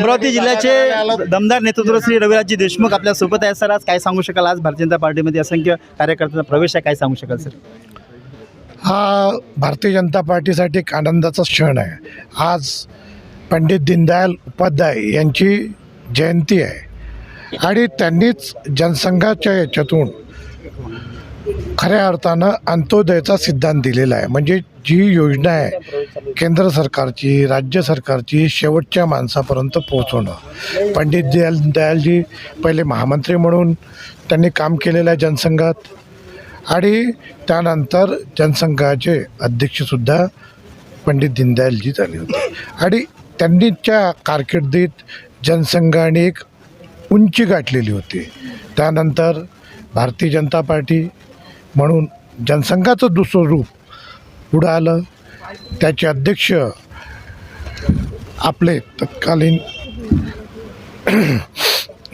अमरावती जिल्ह्याचे दमदार नेतृत्व श्री रविराजजी देशमुख आपल्यासोबत आहे सर आज काय सांगू शकाल? आज भारतीय जनता पार्टीमध्ये असंख्य कार्यकर्त्यांचा प्रवेश आहे. काय सांगू शकाल सर? हा भारतीय जनता पार्टीसाठी एक आनंदाचा क्षण आहे. आज पंडित दीनदयाल उपाध्याय यांची जयंती आहे. आणि त्यांनीच जनसंघाच्या याच्यातून खऱ्या अर्थानं अंत्योदयचा सिद्धांत दिलेला आहे. म्हणजे जी योजना आहे केंद्र सरकारची राज्य सरकारची शेवटच्या माणसापर्यंत पोहोचवणं. पंडित दयाल दयालजी पहिले महामंत्री म्हणून त्यांनी काम केलेलं आहे जनसंघात. आणि त्यानंतर जनसंघाचे अध्यक्षसुद्धा पंडित दीनदयालजी झाले होते. आणि त्यांनीच्या कारकिर्दीत जनसंघाने एक उंची गाठलेली होती. त्यानंतर भारतीय जनता पार्टी म्हणून जनसंघाचं दुसरं रूप पुढं आलं. त्याचे अध्यक्ष आपले तत्कालीन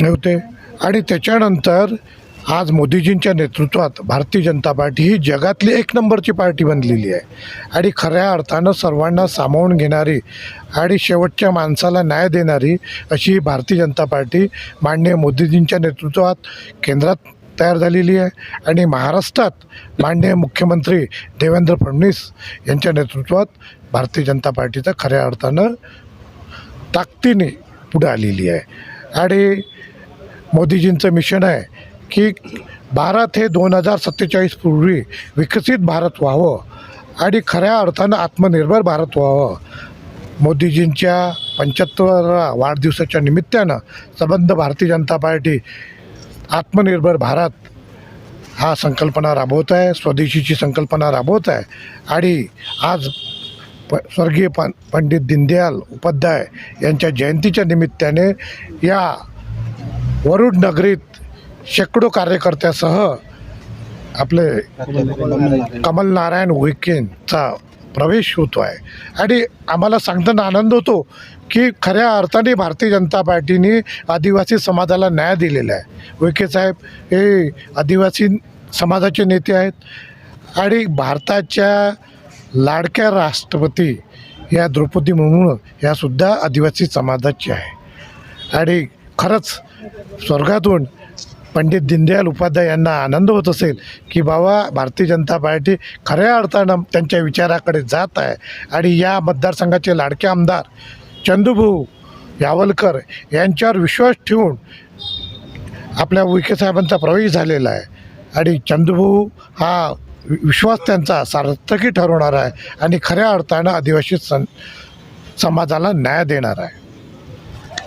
होते. आणि त्याच्यानंतर आज मोदीजींच्या नेतृत्वात भारतीय जनता पार्टी ही जगातली एक नंबरची पार्टी बनलेली आहे. आणि खऱ्या अर्थानं सर्वांना सामावून घेणारी आणि शेवटच्या माणसाला न्याय देणारी अशी ही भारतीय जनता पार्टी माननीय मोदीजींच्या नेतृत्वात केंद्रात तयार झालेली आहे. आणि महाराष्ट्रात माननीय मुख्यमंत्री देवेंद्र फडणवीस यांच्या नेतृत्वात भारतीय जनता पार्टीचं खऱ्या अर्थानं ताकदीने पुढे आलेली आहे. आणि मोदीजींचं मिशन आहे की भारत हे दोन हजार सत्तेचाळीस पूर्वी विकसित भारत व्हावं आणि खऱ्या अर्थानं आत्मनिर्भर भारत व्हावं. मोदीजींच्या पंच्याहत्तराव्या वाढदिवसाच्या निमित्तानं संबंध भारतीय जनता पार्टी आत्मनिर्भर भारत हा संकल्पना राबवत आहे स्वदेशीची संकल्पना राबवत आहे आणि आज प स्वर्गीय पं पंडित दीनदयाल उपाध्याय यांच्या जयंतीच्या निमित्ताने या वरुड नगरीत शेकडो कार्यकर्त्यासह आपले कमल नारायण उईकेंचा प्रवेश होतो आहे. आणि आम्हाला सांगताना आनंद होतो की खऱ्या अर्थाने भारतीय जनता पार्टीने आदिवासी समाजाला न्याय दिलेला आहे. उईके साहेब हे आदिवासी समाजाचे नेते आहेत आणि भारताच्या लाडक्या राष्ट्रपती या द्रौपदी मुर्मू ह्यासुद्धा आदिवासी समाजाची आहे. आणि खरंच स्वर्गातून पंडित दीनदयाल उपाध्याय यांना आनंद होत असेल की बाबा भारतीय जनता पार्टी खऱ्या अर्थानं त्यांच्या विचाराकडे जात आहे. आणि या मतदारसंघाचे लाडके आमदार चंदूभाऊ यावलकर यांच्यावर विश्वास ठेवून आपल्या विखेसाहेबांचा प्रवेश झालेला आहे. आणि चंदूभाऊ हा वि- विश्वास त्यांचा सार्थकी ठरवणार आहे आणि खऱ्या अर्थानं आदिवासी सं समाजाला न्याय देणार आहे.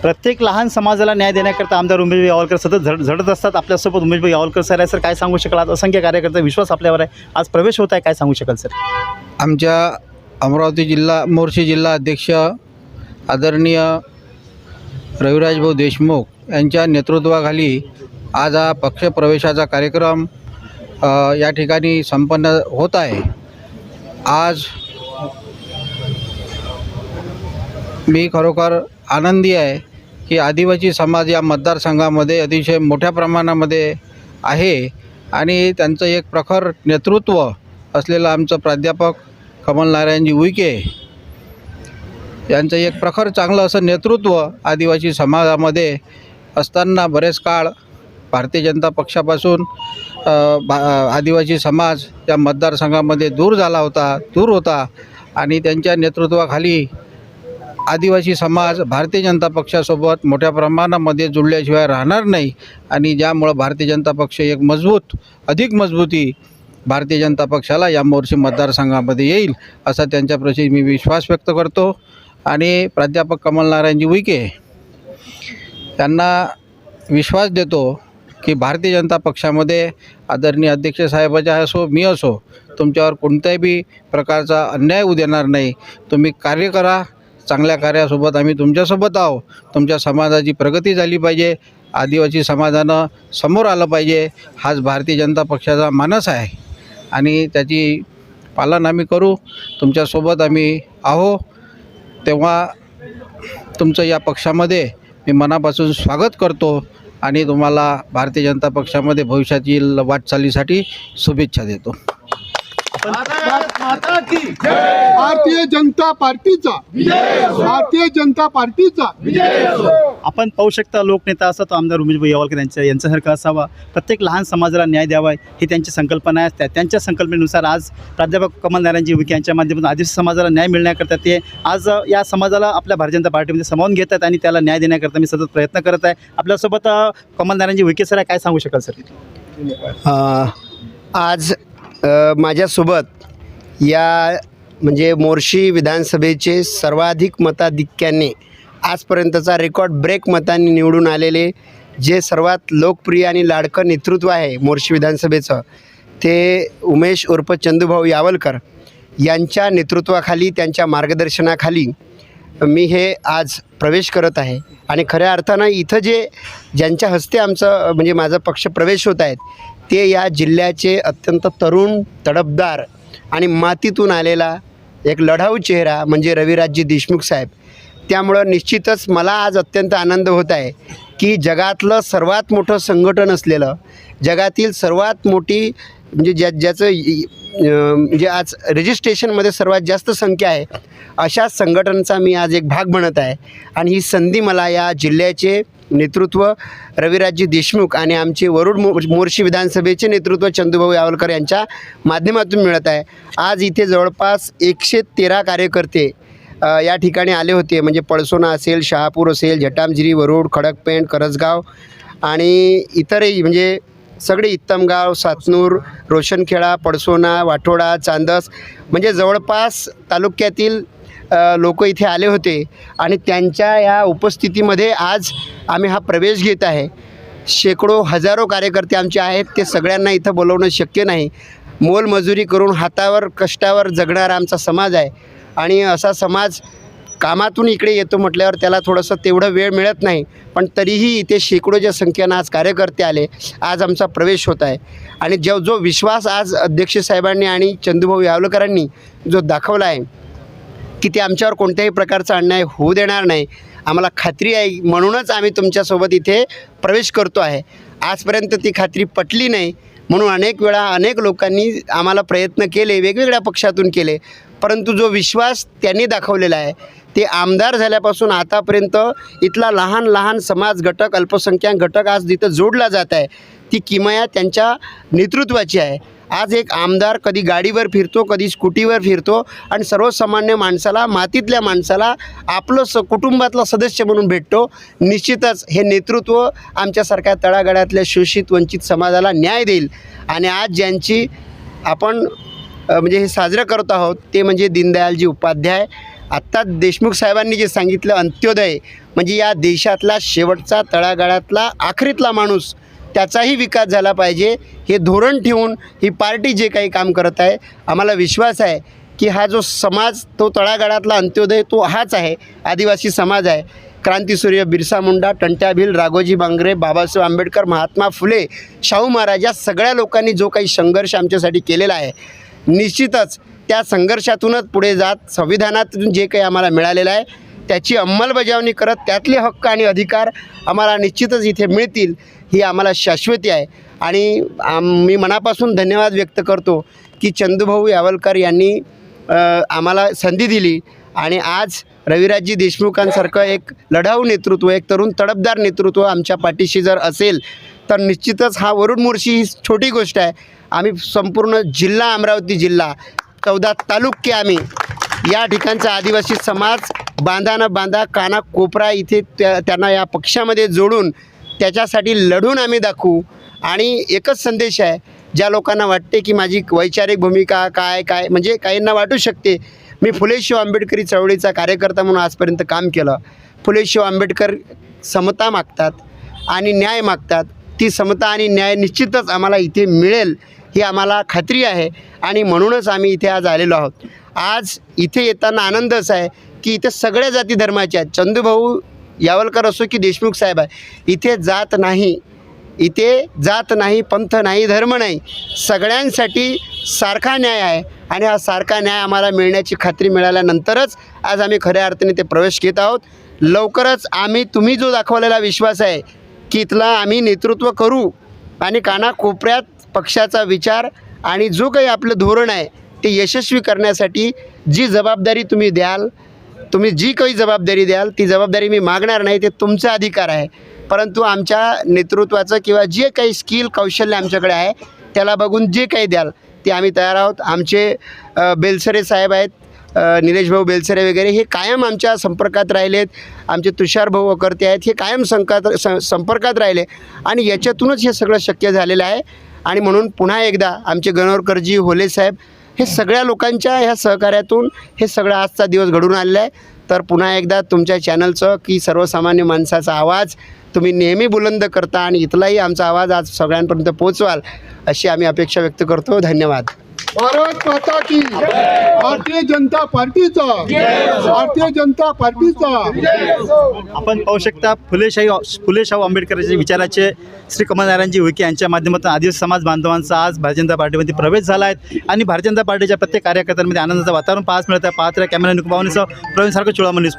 प्रत्येक लहान समाजाला न्याय देण्याकरता आमदार उमेश यावलकर सतत झड झडत असतात. आपल्यासोबत उमेश यावलकर सर आहे सर काय सांगू शकाल? आज असंख्य कार्यकर्ता विश्वास आपल्यावर आहे. आज प्रवेश होत आहे. काय सांगू शकाल सर आमच्या अमरावती जिल्हा मोर्शी जिल्हा अध्यक्ष आदरणीय रविराजभाऊ देशमुख यांच्या नेतृत्वाखाली आज हा पक्षप्रवेशाचा कार्यक्रम या ठिकाणी संपन्न होत आहे. आज मी खरोखर आनंदी आहे. की आदिवासी समाज या मतदारसंघामध्ये अतिशय मोठ्या प्रमाणामध्ये आहे आणि त्यांचं एक प्रखर नेतृत्व असलेलं आमचं प्राध्यापक कमल नारायणजी उईके यांचं एक प्रखर चांगलं असं नेतृत्व आदिवासी समाजामध्ये असताना बरेच काळ भारतीय जनता पक्षापासून भा आदिवासी समाज या मतदारसंघामध्ये दूर झाला होता दूर होता आणि त्यांच्या नेतृत्वाखाली आदिवासी समाज भारतीय जनता पक्षासोबत मोठ्या प्रमाणामध्ये जुळल्याशिवाय राहणार नाही आणि ज्यामुळं भारतीय जनता पक्ष एक मजबूत अधिक मजबूती भारतीय जनता पक्षाला या मोर्शी मतदारसंघामध्ये येईल असा त्यांच्याप्रती मी विश्वास व्यक्त करतो. आणि प्राध्यापक कमल नारायणजी उईके त्यांना विश्वास देतो की भारतीय जनता पक्षामध्ये आदरणीय अध्यक्ष साहेबाच्या असो मी असो तुमच्यावर कोणत्याही प्रकारचा अन्याय होऊ देणार नाही. तुम्ही कार्य करा चांगल्या कार्यासोबत आम्ही तुमच्यासोबत आहो. तुमच्या समाजाची प्रगती झाली पाहिजे. आदिवासी समाजानं समोर आलं पाहिजे. हाच भारतीय जनता पक्षाचा मानस आहे. आणि त्याची पालन आम्ही करू. तुमच्यासोबत आम्ही आहो. तेव्हा तुमचं या पक्षामध्ये मी मनापासून स्वागत करतो. आणि तुम्हाला भारतीय जनता पक्षामध्ये भविष्यातील वाटचालीसाठी शुभेच्छा देतो. भारतीय जनता पार्टीचा. भारतीय जनता पार्टीचा. आपण पाहू शकता लोकनेता असा तो आमदार उमेशभाई यावलकर यांच्या यांच्यासारखा असावा. प्रत्येक लहान समाजाला न्याय द्यावा ही त्यांची संकल्पना आहे. त्या त्यांच्या संकल्पनेनुसार आज प्राध्यापक कमल नारायणजी विखे यांच्या माध्यमातून आदिवासी समाजाला न्याय मिळण्याकरता ते आज या समाजाला आपल्या भारतीय जनता पार्टीमध्ये सामावून घेत आहेत आणि त्याला न्याय देण्याकरता मी सतत प्रयत्न करत आहे. आपल्यासोबत कमल नारायणजी विखे सर. काय सांगू शकाल सर? आज माझ्यासोबत या म्हणजे मोर्शी विधानसभेचे सर्वाधिक मताधिक्याने आजपर्यंतचा रेकॉर्ड ब्रेक मतांनी निवडून आलेले जे सर्वात लोकप्रिय आणि लाडकं नेतृत्व आहे मोर्शी विधानसभेचं ते उमेश उर्फ चंदूभाऊ यावलकर यांच्या नेतृत्वाखाली त्यांच्या मार्गदर्शनाखाली मी हे आज प्रवेश करत आहे. आणि खऱ्या अर्थानं इथं जे ज्यांच्या हस्ते आमचं म्हणजे माझा पक्ष प्रवेश होत आहेत ते या जिल्ह्याचे अत्यंत तरुण तडफदार आणि मातीतून आलेला एक लढाऊ चेहरा म्हणजे रविराजजी देशमुख साहेब. त्यामुळं निश्चितच मला आज अत्यंत आनंद होत आहे की जगातलं सर्वात मोठं संघटन असलेलं जगातील सर्वात मोठी म्हणजे ज्या ज्याचं म्हणजे आज रजिस्ट्रेशनमध्ये सर्वात जास्त संख्या आहे अशा संघटनेचा मी आज एक भाग बनत आहे. आणि ही संधी मला या जिल्ह्याचे नेतृत्व रविराजजी देशमुख आणि आमचे वरुड मो म्हणजे मोर्शी विधानसभेचे नेतृत्व चंदूभाऊ यावलकर यांच्या माध्यमातून मिळत आहे. आज इथे जवळपास एकशे तेरा कार्यकर्ते या ठिकाणी आले होते. म्हणजे पळसोना असेल शहापूर असेल जटामजिरी वरुड खडकपेंट करसगाव आणि इतरही म्हणजे सगळे इत्तमगाव सातनूर रोशनखेडा पडसोना वाठोडा चांदस म्हणजे जवळपास तालुक्यातील लोक इथे आले होते आणि त्यांच्या या उपस्थितीमध्ये आज आम्ही हा प्रवेश घेत आहे. शेकडो हजारो कार्यकर्ते आमचे आहेत ते सगळ्यांना इथं बोलवणं शक्य नाही. मोलमजुरी करून हातावर कष्टावर जगणारा आमचा समाज आहे. आणि असा समाज कामातून इकडे येतो म्हटल्यावर त्याला थोडंसं तेवढं वेळ मिळत नाही. पण तरीही इथे शेकडोच्या संख्येनं आज कार्यकर्ते आले. आज आमचा प्रवेश होत आहे. आणि जो जो विश्वास आज अध्यक्ष साहेबांनी आणि चंदूभाऊ यावलकरांनी जो दाखवला आहे की ते आमच्यावर कोणत्याही प्रकारचा अन्याय होऊ देणार नाही. आम्हाला खात्री आहे म्हणूनच आम्ही तुमच्यासोबत इथे प्रवेश करतो आहे. आजपर्यंत ती खात्री पटली नाही. म्हणून अनेक वेळा अनेक लोकांनी आम्हाला प्रयत्न केले वेगवेगळ्या पक्षातून केले. परंतु जो विश्वास त्यांनी दाखवलेला आहे ते आमदार झाल्यापासून आतापर्यंत इथला लहान लहान समाज घटक अल्पसंख्याक घटक आज तिथं जोडला जात आहे ती किमया त्यांच्या नेतृत्वाची आहे. आज एक आमदार कधी गाडीवर फिरतो कधी स्कूटीवर फिरतो आणि सर्वसामान्य माणसाला मातीतल्या माणसाला आपलं स कुटुंबातला सदस्य म्हणून भेटतो. निश्चितच हे नेतृत्व आमच्यासारख्या तळागाळातल्या शोषित वंचित समाजाला न्याय देईल. आणि आज ज्यांची आपण म्हणजे हे साजरं करत आहोत ते म्हणजे दीनदयालजी उपाध्याय. आत्ता देशमुख साहेबांनी जे सांगितलं अंत्योदय. म्हणजे या देशातला शेवटचा तळागाळातला आखरीतला माणूस त्याचाही विकास झाला पाहिजे. हे धोरण ठेवून ही पार्टी जे काही काम करत आहे आम्हाला विश्वास आहे की हा जो समाज तो तळागाळातला अंत्योदय तो हाच आहे. आदिवासी समाज आहे. क्रांतीसूर्य बिरसा मुंडा टंट्या भिल राघोजी बांगरे बाबासाहेब आंबेडकर महात्मा फुले शाहू महाराज या सगळ्या लोकांनी जो काही संघर्ष आमच्यासाठी केलेला आहे निश्चितच त्या संघर्षातूनच पुढे जात संविधानातून जे काही आम्हाला मिळालेलं आहे त्याची अंमलबजावणी करत त्यातले हक्क आणि अधिकार आम्हाला निश्चितच इथे मिळतील. ही आम्हाला शाश्वती आहे. आणि मी मनापासून धन्यवाद व्यक्त करतो की चंदूभाऊ यावलकर यांनी आम्हाला संधी दिली. आणि आज रविराजजी देशमुखांसारखं एक लढाऊ नेतृत्व एक तरुण तडपदार नेतृत्व आमच्या पाठीशी जर असेल तर निश्चितच हा वरुण मोर्शी ही छोटी गोष्ट आहे. आम्ही संपूर्ण जिल्हा अमरावती जिल्हा चौदा तालुके आम्ही या ठिकाणचा आदिवासी समाज बांधा न बांधा काना कोपरा इथे त्या त्यांना या पक्षामध्ये जोडून त्याच्यासाठी लढून आम्ही दाखवू. आणि एकच संदेश आहे ज्या लोकांना वाटते की माझी वैचारिक भूमिका काय काय म्हणजे काहींना वाटू शकते. मी फुले शिव आंबेडकरी चळवळीचा कार्यकर्ता म्हणून आजपर्यंत काम केलं. फुले शिव आंबेडकर समता मागतात आणि न्याय मागतात. ती समता आणि न्याय निश्चितच आम्हाला इथे मिळेल ही आम्हाला खात्री आहे. आणि म्हणूनच आम्ही इथे आज आलेलो आहोत. आज इथे येताना आनंद असा आहे की इथे सगळ्या जाती धर्माच्या आहेत. चंदूभाऊ यावलकर असो की देशमुख साहेब आहे इथे जात नाही इथे जात नाही पंथ नाही धर्म नाही सगळ्यांसाठी सारखा न्याय आहे. आणि हा सारखा न्याय आम्हाला मिळण्याची खात्री मिळाल्यानंतरच आज आम्ही खऱ्या अर्थाने ते प्रवेश घेत आहोत. लवकरच आम्ही तुम्ही जो दाखवलेला विश्वास आहे की इथला आम्ही नेतृत्व करू आणि कानाकोपऱ्यात पक्षाचा विचार आणि जो काही आपलं धोरण आहे ते यशस्वी करण्यासाठी जी जबाबदारी तुम्ही द्याल तुम्ही जी काही जबाबदारी द्याल ती जबाबदारी मी मागणार नाही ते तुमचा अधिकार आहे. परंतु आमच्या नेतृत्वाचं किंवा जे काही स्किल कौशल्य आमच्याकडे आहे त्याला बघून जे काही द्याल ते आम्ही तयार आहोत. आमचे बेलसरे साहेब आहेत अ, निलेश भाऊ बेलसरे वगैरे हे कायम आमच्या संपर्कात राहिलेत. आमचे तुषार भाऊ वकर्ते आहेत हे कायम संकात संपर्कात राहिले. आणि याच्यातूनच हे सगळं शक्य झालेलं आहे. आणि म्हणून पुन्हा एकदा आमचे गणोरकरजी होले साहेब हे सगळ्या लोकांच्या ह्या सहकार्यातून हे सगळं आजचा दिवस घडून आलेलं आहे तर पुन्हा एकदा तुमच्या चॅनलचं की सर्वसामान्य माणसाचा आवाज तुम्ही नेहमी बुलंद करता आणि इथलाही आमचा आवाज आज सगळ्यांपर्यंत पोचवाल अशी आम्ही अपेक्षा व्यक्त करतो. धन्यवाद. भारत माता की भारतीय जनता पार्टीचा भारतीय जनता पार्टीचा आपण पाहू शकता फुलेशाही फुलेशाहू आंबेडकरांचे विचाराचे श्री कमलनारायणजी विखे यांच्या माध्यमातून आदिवासी समाज बांधवांचा आज भारतीय जनता पार्टीमध्ये प्रवेश झाला आहे. आणि भारतीय जनता पार्टीच्या प्रत्येक कार्यकर्त्यांमध्ये आनंदाचं वातावरण पाहास मिळत आहे. पाहत कॅमेरा निकुबावणीसह प्रवीण सारखं चुळामणी न्यूज